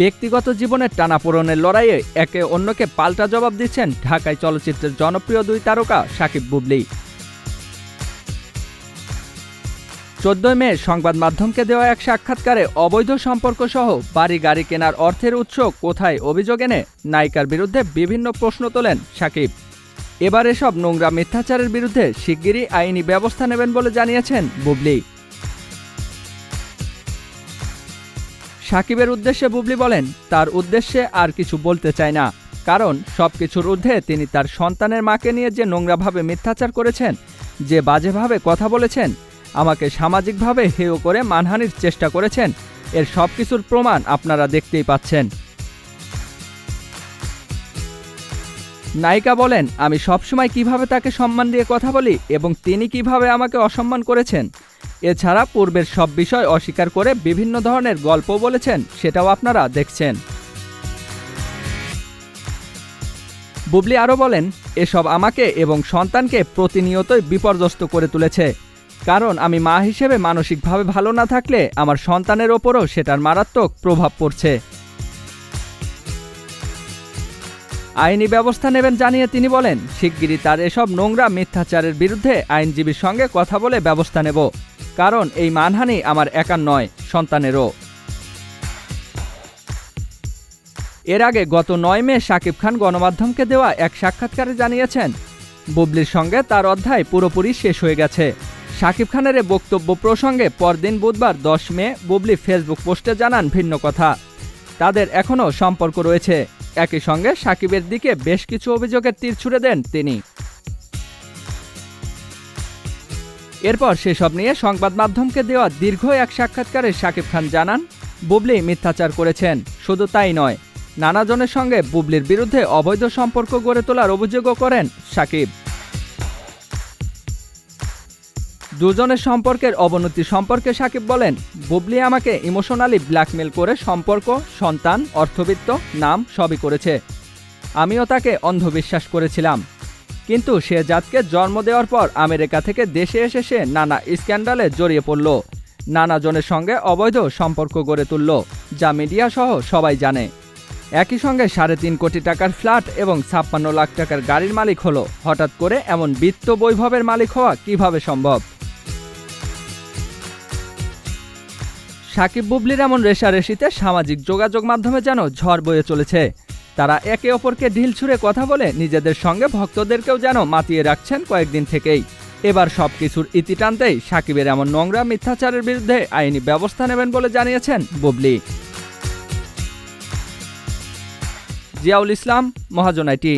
ব্যক্তিগত জীবনের টানাপোড়নের লড়াইয়ে একে অন্যকে পাল্টা জবাব দিচ্ছেন ঢাকায় চলচ্চিত্রের জনপ্রিয় দুই তারকা সাকিব বুবলি। চোদ্দই মে সংবাদ মাধ্যমকে দেওয়া এক সাক্ষাৎকারে অবৈধ সম্পর্ক সহ বাড়ি গাড়ি কেনার অর্থের উৎস কোথায় অভিযোগ এনে নায়িকার বিরুদ্ধে বিভিন্ন প্রশ্ন তোলেন সাকিব। এবার এসব নোংরা মিথ্যাচারের বিরুদ্ধে শিগগিরই আইনি ব্যবস্থা নেবেন বলে জানিয়েছেন বুবলি। সাকিবের উদ্দেশ্যে বুবলি বলেন, তার উদ্দেশ্যে আর কিছু বলতে চায় না। কারণ সব কিছুর ঊর্ধ্বে তিনি তার সন্তানের মাকে নিয়ে যে নোংরাভাবে মিথ্যাচার করেছেন, যে বাজেভাবে কথা বলেছেন, আমাকে সামাজিকভাবে হেয় করে মানহানির চেষ্টা করেছেন, এর সব কিছুর প্রমাণ আপনারা দেখতেই পাচ্ছেন। নায়িকা বলেন, আমি সবসময় কীভাবে তাকে সম্মান দিয়ে কথা বলি এবং তিনি কীভাবে আমাকে অসম্মান করেছেন? এছাড়া পূর্বের সব বিষয় অস্বীকার করে বিভিন্ন ধরনের গল্প বলেছেন, সেটাও আপনারা দেখছেন। বুবলি আরও বলেন, এসব আমাকে এবং সন্তানকে প্রতিনিয়তই বিপর্যস্ত করে তুলেছে। কারণ আমি মা হিসেবে মানসিকভাবে ভালো না থাকলে আমার সন্তানের ওপরও সেটার মারাত্মক প্রভাব পড়ছে। আইনি ব্যবস্থা নেবেন জানিয়ে তিনি বলেন, শিগগিরই তার এসব নোংরা মিথ্যাচারের বিরুদ্ধে আইনজীবীর সঙ্গে কথা বলে ব্যবস্থা নেব। কারণ এই মানহানি আমার একার নয়, সন্তানেরও। এর আগে গত নয় মে শাকিব খান গণমাধ্যমকে দেওয়া এক সাক্ষাৎকারে জানিয়েছেন, বুবলির সঙ্গে তার অধ্যায় পুরোপুরি শেষ হয়ে গেছে। শাকিব খানের এ বক্তব্য প্রসঙ্গে পরদিন বুধবার দশ মে বুবলি ফেসবুক পোস্টে জানান ভিন্ন কথা। তাদের এখনও সম্পর্ক রয়েছে। একই সঙ্গে সাকিবের দিকে বেশ কিছু অভিযোগের তীর ছুড়ে দেন তিনি। এরপর সেসব নিয়ে সংবাদ মাধ্যমকে দেওয়া দীর্ঘ এক সাক্ষাৎকারে সাকিব খান জানান, বুবলি মিথ্যাচার করেছেন। শুধু তাই নয়, নানাজনের সঙ্গে বুবলির বিরুদ্ধে অবৈধ সম্পর্ক গড়ে তোলার অভিযোগও করেন সাকিব। দুজনের সম্পর্কের অবনতি সম্পর্কে সাকিব বলেন, বুবলি আমাকে ইমোশনালি ব্ল্যাকমেল করে সম্পর্ক, সন্তান, অর্থবিত্ত, নাম সবই করেছে। আমিও তাকে অন্ধবিশ্বাস করেছিলাম। কিন্তু সে জাতকে জন্ম দেওয়ার পর আমেরিকা থেকে দেশে এসে সে নানা স্ক্যান্ডালে জড়িয়ে পড়ল। নানা জনের সঙ্গে অবৈধ সম্পর্ক গড়ে তুলল, যা মিডিয়া সহ সবাই জানে। একই সঙ্গে সাড়ে তিন কোটি টাকার ফ্ল্যাট এবং ছাপ্পান্ন লাখ টাকার গাড়ির মালিক হলো। হঠাৎ করে এমন বিত্ত বৈভবের মালিক হওয়া কীভাবে সম্ভব? সাকিব বুবলির এমন রেশারেশিতে সামাজিক যোগাযোগ মাধ্যমে যেন ঝড় বয়ে চলেছে। তারা একে অপরকে ঢিল ছুঁড়ে কথা বলে নিজেদের সঙ্গে ভক্তদেরকেও যেন মাতিয়ে রাখছেন কয়েকদিন থেকেই। এবার সব কিছুর ইতি টানতেই সাকিবের এমন নোংরা মিথ্যাচারের বিরুদ্ধে আইনি ব্যবস্থা নেবেন বলে জানিয়েছেন বুবলি। জিয়াউল ইসলাম মহাজনাইটি